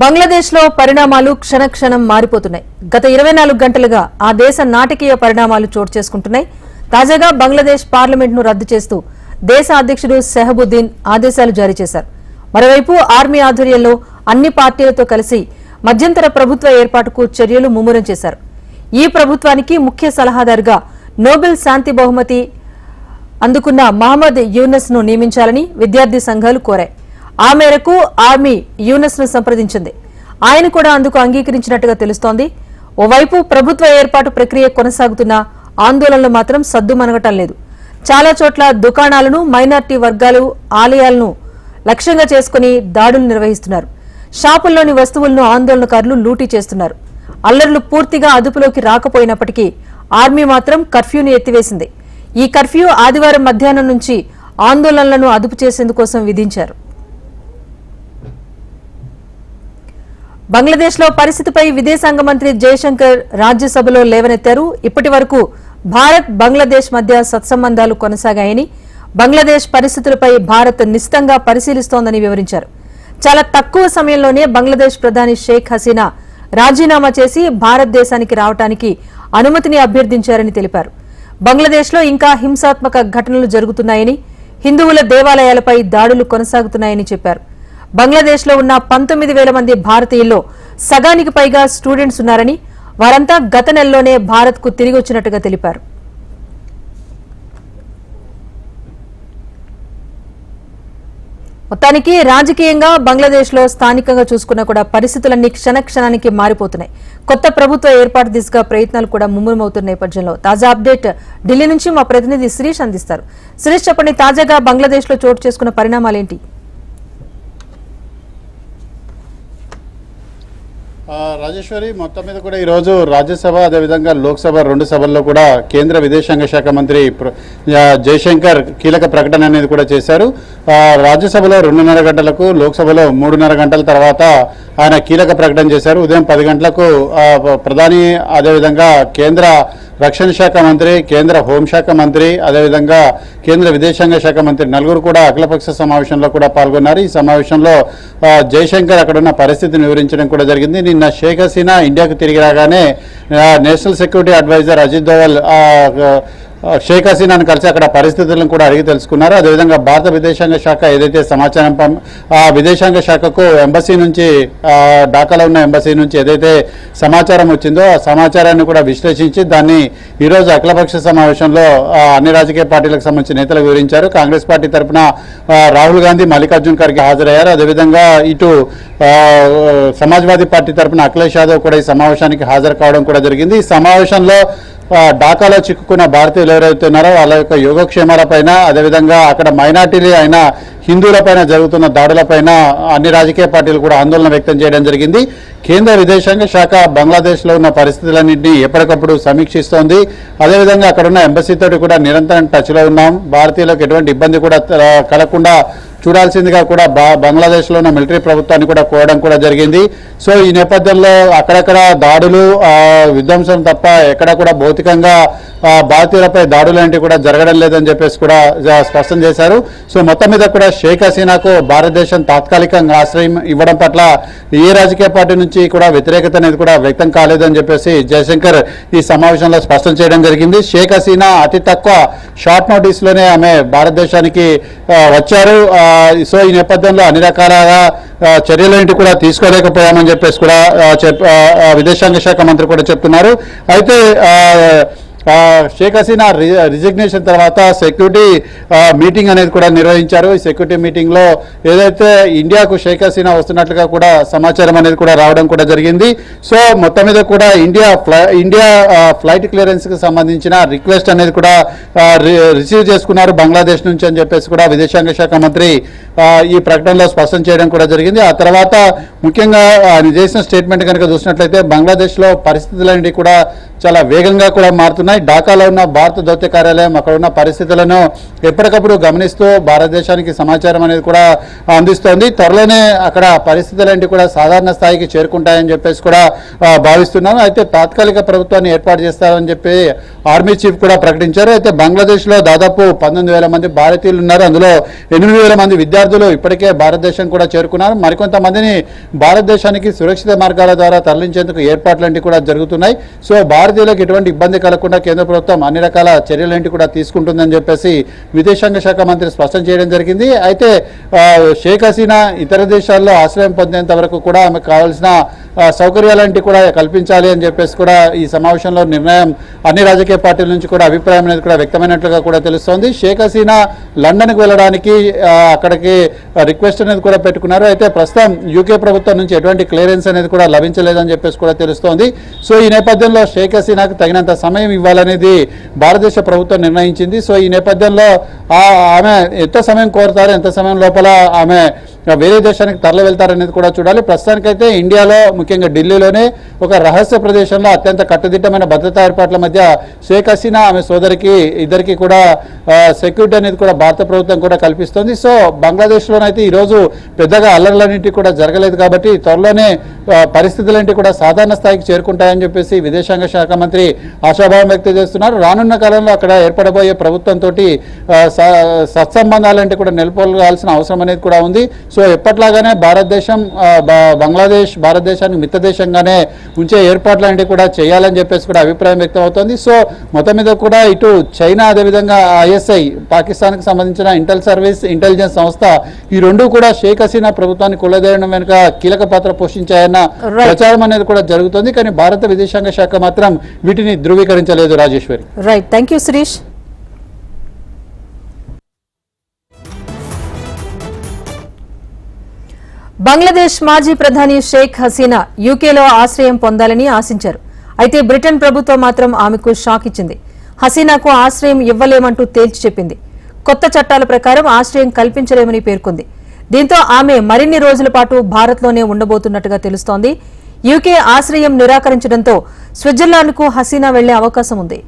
బంగ్లాదేశ్లో పరిణామాలు క్షణక్షణం మారిపోతున్నాయి. గత ఇరవై నాలుగు గంటలుగా ఆ దేశ నాటకీయ పరిణామాలు చోటు చేసుకుంటున్నాయి. తాజాగా బంగ్లాదేశ్ పార్లమెంట్ను రద్దు చేస్తూ దేశ అధ్యక్షుడు సెహబుద్దీన్ ఆదేశాలు జారీ చేశారు. మరోవైపు ఆర్మీ ఆధ్వర్యంలో అన్ని పార్టీలతో కలిసి మధ్యంతర ప్రభుత్వ ఏర్పాటుకు చర్యలు ముమ్మరం చేశారు. ఈ ప్రభుత్వానికి ముఖ్య సలహాదారుగా నోబెల్ శాంతి బహుమతి అందుకున్న మహమ్మద్ యూనస్ను నియమించాలని విద్యార్థి సంఘాలు కోరాయి. ఆ మేరకు ఆర్మీ యూనస్ను సంప్రదించింది. ఆయన కూడా అందుకు అంగీకరించినట్టుగా తెలుస్తోంది. ఓవైపు ప్రభుత్వ ఏర్పాటు ప్రక్రియ కొనసాగుతున్న ఆందోళనలు మాత్రం సద్దుమనగటం లేదు. చాలా చోట్ల దుకాణాలను మైనార్టీ వర్గాలు ఆలయాలను లక్ష్యంగా చేసుకుని దాడులు నిర్వహిస్తున్నారు. షాపుల్లోని వస్తువులను ఆందోళనకారులు లూటీ చేస్తున్నారు. అల్లర్లు పూర్తిగా అదుపులోకి రాకపోయినప్పటికీ ఆర్మీ మాత్రం కర్ఫ్యూని ఎత్తివేసింది. ఈ కర్ఫ్యూ ఆదివారం మధ్యాహ్నం నుంచి ఆందోళనలను అదుపు చేసేందుకోసం విధించారు. బంగ్లాదేశ్లో పరిస్థితిపై విదేశాంగ మంత్రి జయశంకర్ రాజ్యసభలో లేవనెత్తారు. ఇప్పటి వరకు భారత్ బంగ్లాదేశ్ మధ్య సత్సంబంధాలు కొనసాగాయని బంగ్లాదేశ్ పరిస్థితులపై భారత్ నిశితంగా పరిశీలిస్తోందని వివరించారు. చాలా తక్కువ సమయంలోనే బంగ్లాదేశ్ ప్రధాని షేక్ హసీనా రాజీనామా చేసి భారతదేశానికి రావటానికి అనుమతిని అభ్యర్థించారని తెలిపారు. బంగ్లాదేశ్లో ఇంకా హింసాత్మక ఘటనలు జరుగుతున్నాయని హిందువుల దేవాలయాలపై దాడులు కొనసాగుతున్నాయని చెప్పారు. బంగ్లాదేశ్లో ఉన్న పంతొమ్మిది వేల మంది భారతీయుల్లో సగానికి పైగా స్టూడెంట్స్ ఉన్నారని వారంతా గత నెలలోనే భారత్కు తిరిగి వచ్చినట్టుగా తెలిపారు. మొత్తానికి రాజకీయంగా బంగ్లాదేశ్లో స్థానికంగా చూసుకున్నా కూడా పరిస్థితులన్నీ క్షణక్షణానికి మారిపోతున్నాయి. కొత్త ప్రభుత్వ ఏర్పాటు దిశగా ప్రయత్నాలు కూడా ముమ్మరమవుతున్న నేపథ్యంలో తాజా అప్డేట్ ఢిల్లీ నుంచి మా ప్రతినిధి శిరీష్ అందిస్తారు. శిరీష్ చెప్పండి తాజాగా బంగ్లాదేశ్లో చోటు చేసుకున్న పరిణామాలేంటి? రాజేశ్వరి మొత్తం మీద కూడా ఈరోజు రాజ్యసభ అదేవిధంగా లోక్సభ రెండు సభల్లో కూడా కేంద్ర విదేశాంగ శాఖ మంత్రి జయశంకర్ కీలక ప్రకటన అనేది కూడా చేశారు. రాజ్యసభలో రెండున్నర గంటలకు లోక్సభలో మూడున్నర గంటల తర్వాత ఆయన కీలక ప్రకటన చేశారు. ఉదయం పది గంటలకు ప్రధాని అదేవిధంగా కేంద్ర రక్షణ శాఖ మంత్రి కేంద్ర హోంశాఖ మంత్రి అదేవిధంగా కేంద్ర విదేశాంగ శాఖ మంత్రి నలుగురు కూడా అఖిలపక్ష సమావేశంలో కూడా పాల్గొన్నారు. ఈ సమావేశంలో జయశంకర్ అక్కడున్న పరిస్థితిని వివరించడం కూడా జరిగింది. నిన్న షేక్ హసీనా ఇండియాకు తిరిగి రాగానే national security adviser Ajit Doval Sheikh హసీనాను కలిసి అక్కడ పరిస్థితులను కూడా అడిగి తెలుసుకున్నారు. అదేవిధంగా భారత విదేశాంగ శాఖ ఏదైతే సమాచారం పం ఆ విదేశాంగ శాఖకు ఎంబసీ నుంచి ఢాకాలో ఉన్న ఎంబసీ నుంచి ఏదైతే సమాచారం వచ్చిందో ఆ సమాచారాన్ని కూడా విశ్లేషించి దాన్ని ఈరోజు అఖిలపక్ష సమావేశంలో అన్ని రాజకీయ పార్టీలకు సంబంధించిన నేతలు వివరించారు. కాంగ్రెస్ పార్టీ తరఫున రాహుల్ గాంధీ మల్లికార్జున్ ఖర్గే హాజరయ్యారు. అదేవిధంగా ఇటు సమాజ్వాదీ పార్టీ తరఫున అఖిలేష్ యాదవ్ కూడా ఈ సమావేశానికి హాజరు కావడం కూడా జరిగింది. ఈ సమావేశంలో ఢాకాలో చిక్కుకున్న భారతీయులు ఎవరైతే ఉన్నారో వాళ్ళ యొక్క యోగక్షేమాలపైన అదేవిధంగా అక్కడ మైనార్టీలు అయిన హిందువులపైన జరుగుతున్న దాడులపైన అన్ని రాజకీయ పార్టీలు కూడా ఆందోళన వ్యక్తం చేయడం జరిగింది. కేంద్ర విదేశాంగ శాఖ బంగ్లాదేశ్లో ఉన్న పరిస్థితులన్నింటినీ ఎప్పటికప్పుడు సమీక్షిస్తోంది. అదేవిధంగా అక్కడ ఉన్న ఎంబసీ కూడా నిరంతరం టచ్లో ఉన్నాం. భారతీయులకు ఎటువంటి ఇబ్బంది కూడా కలగకుండా చూడాల్సిందిగా కూడా బా బంగ్లాదేశ్లో ఉన్న మిలిటరీ ప్రభుత్వాన్ని కూడా కోరడం కూడా జరిగింది. సో ఈ నేపథ్యంలో అక్కడక్కడ దాడులు విధ్వంసం తప్ప ఎక్కడ కూడా భౌతికంగా భారతీయులపై దాడులు లాంటివి కూడా జరగడం లేదని చెప్పేసి కూడా స్పష్టం చేశారు. సో మొత్తం మీద కూడా షేక్ హసీనాకు భారతదేశం తాత్కాలికంగా ఆశ్రయం ఇవ్వడం పట్ల ఏ రాజకీయ పార్టీ నుంచి కూడా వ్యతిరేకత అనేది కూడా వ్యక్తం కాలేదని చెప్పేసి జయశంకర్ ఈ సమావేశంలో స్పష్టం చేయడం జరిగింది. షేక్ హసీనా అతి తక్కువ షార్ట్ నోటీస్లోనే ఆమె భారతదేశానికి వచ్చారు. ఆ, సో ఈ నేపథ్యంలో అన్ని రకాలుగా ఆ, చర్యలేంటి కూడా తీసుకోలేకపోయామని చెప్పేసి కూడా చెప్ విదేశాంగ శాఖ మంత్రి కూడా చెప్తున్నారు. అయితే షేక్ హసీనా రిజిగ్నేషన్ తర్వాత సెక్యూరిటీ మీటింగ్ అనేది కూడా నిర్వహించారు. ఈ సెక్యూరిటీ మీటింగ్లో ఏదైతే ఇండియాకు షేక్ హసీనా వస్తున్నట్లుగా కూడా సమాచారం అనేది కూడా రావడం కూడా జరిగింది. సో మొత్తం మీద కూడా ఇండియా ఫ్లై ఇండియా ఫ్లైట్ క్లియరెన్స్కి సంబంధించిన రిక్వెస్ట్ అనేది కూడా రి- రిసీవ్ చేసుకున్నారు బంగ్లాదేశ్ నుంచి అని చెప్పేసి కూడా విదేశాంగ శాఖ మంత్రి ఈ ప్రకటనలో స్పష్టం చేయడం కూడా జరిగింది. ఆ తర్వాత ముఖ్యంగా ఆయన చేసిన స్టేట్మెంట్ కనుక చూసినట్లయితే బంగ్లాదేశ్లో పరిస్థితులన్నిటి కూడా చాలా వేగంగా కూడా మారుతున్నాయి. ఢాకాలో ఉన్న భారత దౌత్య కార్యాలయం అక్కడ ఉన్న పరిస్థితులను ఎప్పటికప్పుడు గమనిస్తూ భారతదేశానికి సమాచారం అనేది కూడా అందిస్తోంది. త్వరలోనే అక్కడ పరిస్థితులన్నీ కూడా సాధారణ స్థాయికి చేరుకుంటాయని చెప్పేసి కూడా భావిస్తున్నాను. అయితే తాత్కాలిక ప్రభుత్వాన్ని ఏర్పాటు చేస్తారని చెప్పి ఆర్మీ చీఫ్ కూడా ప్రకటించారు. అయితే బంగ్లాదేశ్లో దాదాపు పంతొమ్మిది వేల మంది భారతీయులు ఉన్నారు. అందులో ఎనిమిది వేల మంది విద్యార్థులు విద్యార్థులు ఇప్పటికే భారతదేశం కూడా చేరుకున్నారు. మరికొంతమందిని భారతదేశానికి సురక్షిత మార్గాల ద్వారా తరలించేందుకు ఏర్పాట్లంటి కూడా జరుగుతున్నాయి. సో భారతీయులకు ఎటువంటి ఇబ్బంది కలగకుండా కేంద్ర ప్రభుత్వం అన్ని రకాల చర్యలేంటి కూడా తీసుకుంటుందని చెప్పేసి విదేశాంగ శాఖ మంత్రి స్పష్టం చేయడం జరిగింది. అయితే షేక్ హసీనా ఇతర దేశాల్లో ఆశ్రయం పొందేంత వరకు కూడా ఆమెకు కావాల్సిన ఆ, సౌకర్యాలంటి కూడా కల్పించాలి అని చెప్పేసి కూడా ఈ సమావేశంలో నిర్ణయం అన్ని రాజకీయ పార్టీల నుంచి కూడా అభిప్రాయం అనేది కూడా వ్యక్తమైనట్లుగా కూడా తెలుస్తోంది. షేక్ హసీనా లండన్కి వెళ్ళడానికి అక్కడికి రిక్వెస్ట్ అనేది కూడా పెట్టుకున్నారు. అయితే ప్రస్తుతం యూకే ప్రభుత్వం నుంచి ఎటువంటి క్లియరెన్స్ అనేది కూడా లభించలేదని చెప్పేసి కూడా తెలుస్తోంది. సో ఈ నేపథ్యంలో షేక్ హసీనాకు తగినంత సమయం ఇవ్వాలనేది భారతదేశ ప్రభుత్వం నిర్ణయించింది. సో ఈ నేపథ్యంలో ఆమె ఎంత సమయం కోరుతారు ఎంత సమయం లోపల ఆమె వేరే దేశానికి తరలి వెళ్తారనేది కూడా చూడాలి. ప్రస్తుతానికైతే ఇండియాలో ముఖ్యంగా ఢిల్లీలోనే ఒక రహస్య ప్రదేశంలో అత్యంత కట్టుదిట్టమైన భద్రతా ఏర్పాట్ల మధ్య షేక్ హసీనా ఆమె సోదరికి ఇద్దరికి కూడా సెక్యూరిటీ అనేది కూడా భారత ప్రభుత్వం కూడా కల్పిస్తుంది. సో బంగ్లాదేశ్లోనైతే ఈరోజు పెద్దగా అల్లర్లన్నింటి కూడా జరగలేదు కాబట్టి త్వరలోనే పరిస్థితులంటే కూడా సాధారణ స్థాయికి చేరుకుంటాయని చెప్పేసి విదేశాంగ శాఖ మంత్రి ఆశాభావం వ్యక్తం చేస్తున్నారు. రానున్న కాలంలో అక్కడ ఏర్పడబోయే ప్రభుత్వంతో సత్సంబంధాలంటే కూడా నెలకొల్గాల్సిన అవసరం అనేది కూడా ఉంది. సో ఎప్పట్లాగానే భారతదేశం బ- బంగ్లాదేశ్ భారతదేశానికి మిత్ర దేశంగానే ఉంచే ఏర్పాట్లన్నింటి కూడా చేయాలని చెప్పేసి కూడా అభిప్రాయం వ్యక్తం అవుతోంది. సో మొత్తం మీద కూడా ఇటు చైనా అదేవిధంగా ఐఎస్ఐ పాకిస్తాన్కి సంబంధించిన ఇంటెల్ సర్వీస్ ఇంటెలిజెన్స్ సంస్థ ఈ రెండు కూడా షేక్ హసీనా ప్రభుత్వాన్ని కొల్లదేయడం వెనుక కీలక పాత్ర పోషించాయని Right. ప్రచారం అనేది కూడా జరుగుతోంది కానీ భారత విదేశాంగ శాఖ మాత్రం వీటిని ధృవీకరించలేదు Rajeshwari right thank you Sirish Bangladesh మాజీ ప్రధాని షేక్ హసీనా యూకేలో ఆశ్రయం పొందాలని ఆశించారు. అయితే బ్రిటన్ ప్రభుత్వం మాత్రం ఆమెకు షాక్ ఇచ్చింది. హసీనాకు ఆశ్రయం ఇవ్వలేమంటూ తేల్చి చెప్పింది. కొత్త చట్టాల ప్రకారం ఆశ్రయం కల్పించలేమని పేర్కొంది. దీంతో ఆమె మరిన్ని రోజుల పాటు భారత్లోనే ఉండబోతున్నట్టుగా తెలుస్తోంది. యూకే ఆశ్రయం నిరాకరించడంతో స్విట్జర్లాండ్కు హసీనా వెళ్ళే అవకాశం ఉంది.